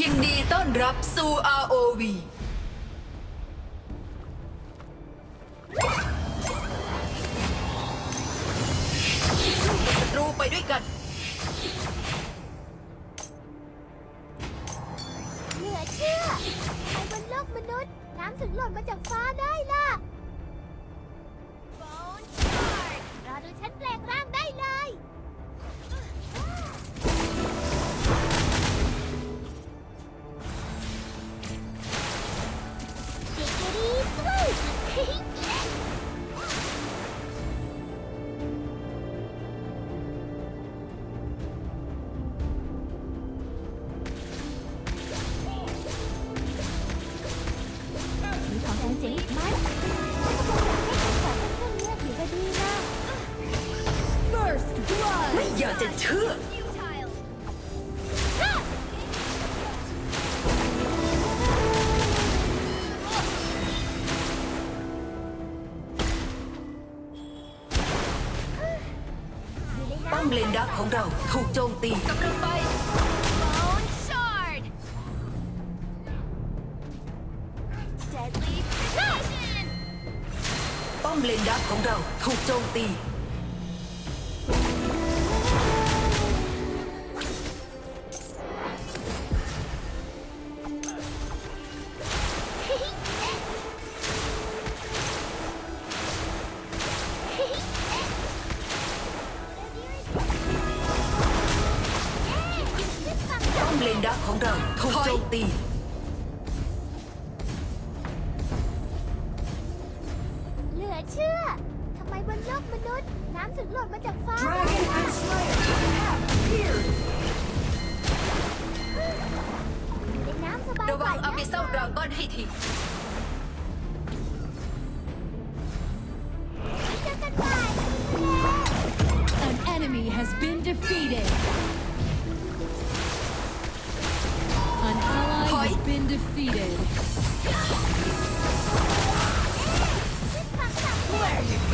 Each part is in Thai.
ยินดีต้อนรับสู่ ROV ป้อมเลนดักของเราถูกโจมตีกำลังไป Bone Shard! Deadly Precision! ป้อมเลนดักของเราถูกโจมตี ระของเราถูกโจมตีเหลือเชื่อ ทำไมบนโลกมนุษย์ น้ำถึงหล่นมาจากฟ้า Dragon and Slayer Here น้ำสบายระวังเอาบิเซลดราก้อนให้ทีเจอกันใหม่ An enemy has been defeated. been defeated. Where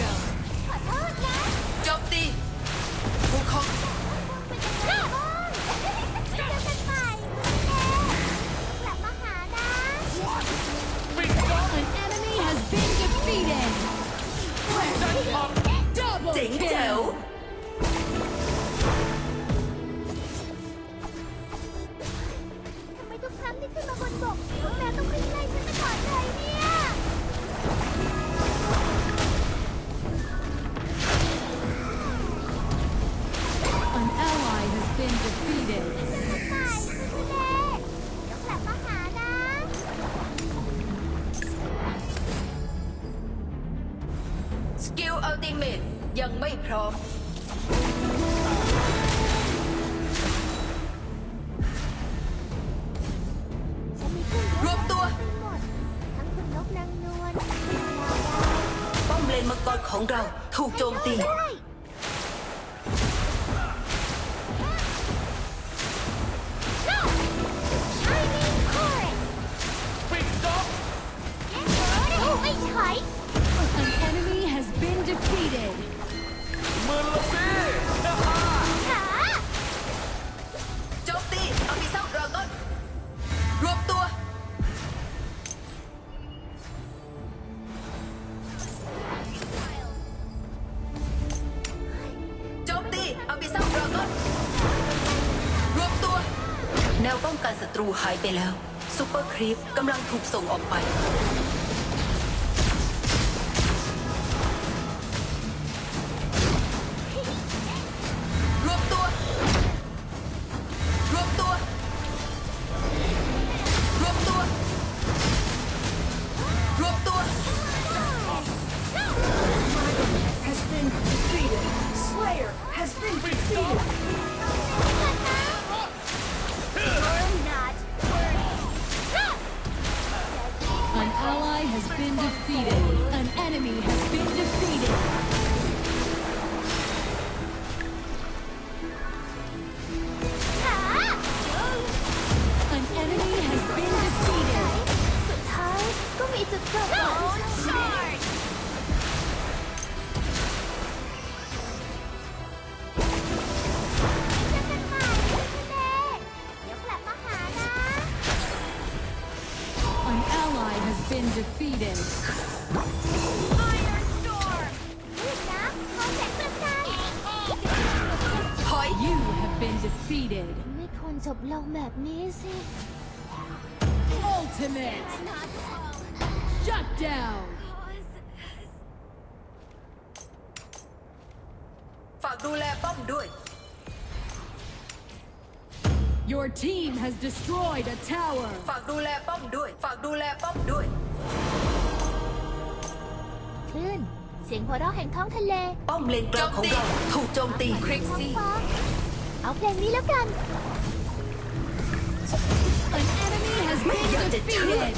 ของเราถูกโจมตี แนวป้องกันศัตรูหายไปแล้วซูเปอร์คลิปกำลังถูกส่งออกไป ถอย You have been defeated. ไม่ควรจบลงแบบนี้สิ Ultimate. Shut down. ฝากดูแลป้อมด้วย Your team has destroyed a tower. ฝากดูแลป้อมด้วย ฝากดูแลป้อมด้วย เสียงหัวเราะแห่งท้องทะเลป้อมเลนกลางของเราถูกโจมตีคริกท้องซี่ฟ้าเอาเพลงนี้แล้วกัน An enemy has been Yeah, the defeated.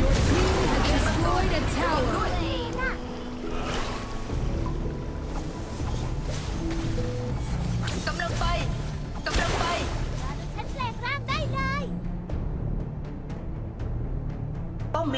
Your team has destroyed a tower. เ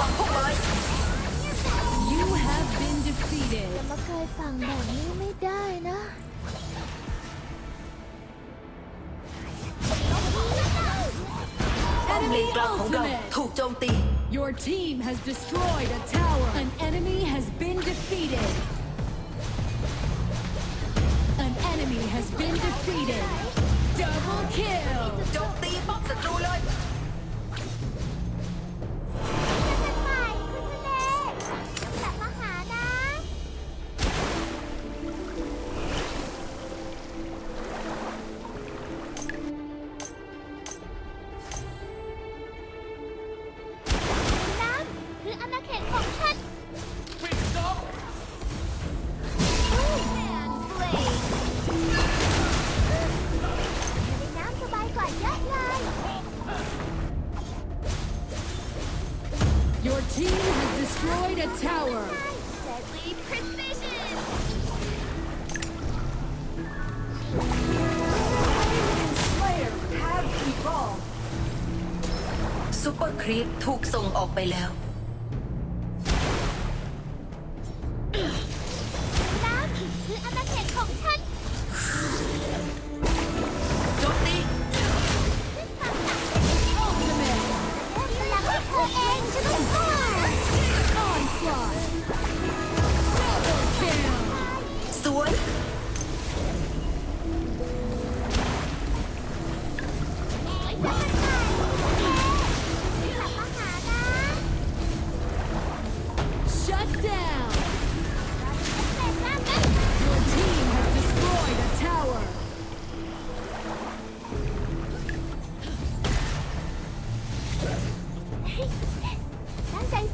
วังพวกไม้ You have been defeated. จะมาเกยฝั่งแบบนี้ไม่ได้นะ ป้อมเล Enemy นกลางของเรา ultimate. ถูกโจมตี Your team has destroyed a tower. An enemy has been defeated. ซูเปอร์ครีปถูกส่งออกไปแล้ว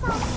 放。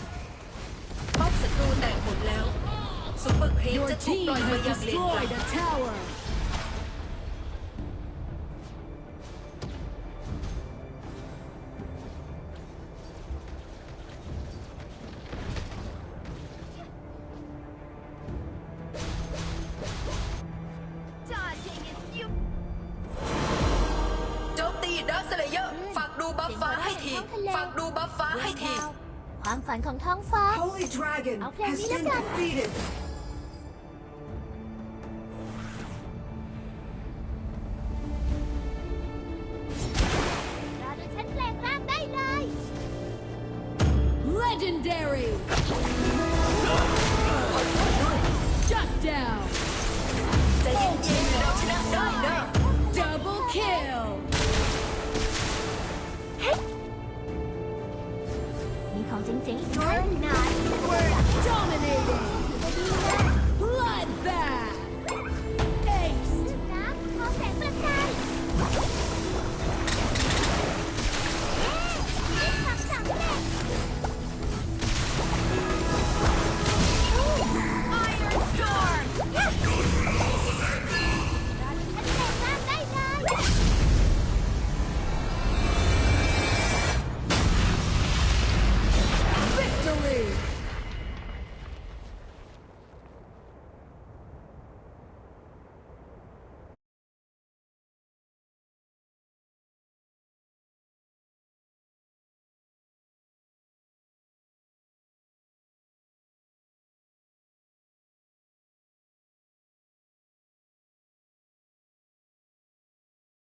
ซุปเปอร์ครีป Your จะถูก team ปล่อยมา has ยังเลนกลาง destroyed a tower. โจมตีดักสเลเยอร์ฝากดูบัฟฟ้าให้ที ฝากดูบัฟฟ้าให้ที ความฝันของท้องฟ้า Holy Dragon Okay, has Nina been Done. defeated. Legendary! Shut down!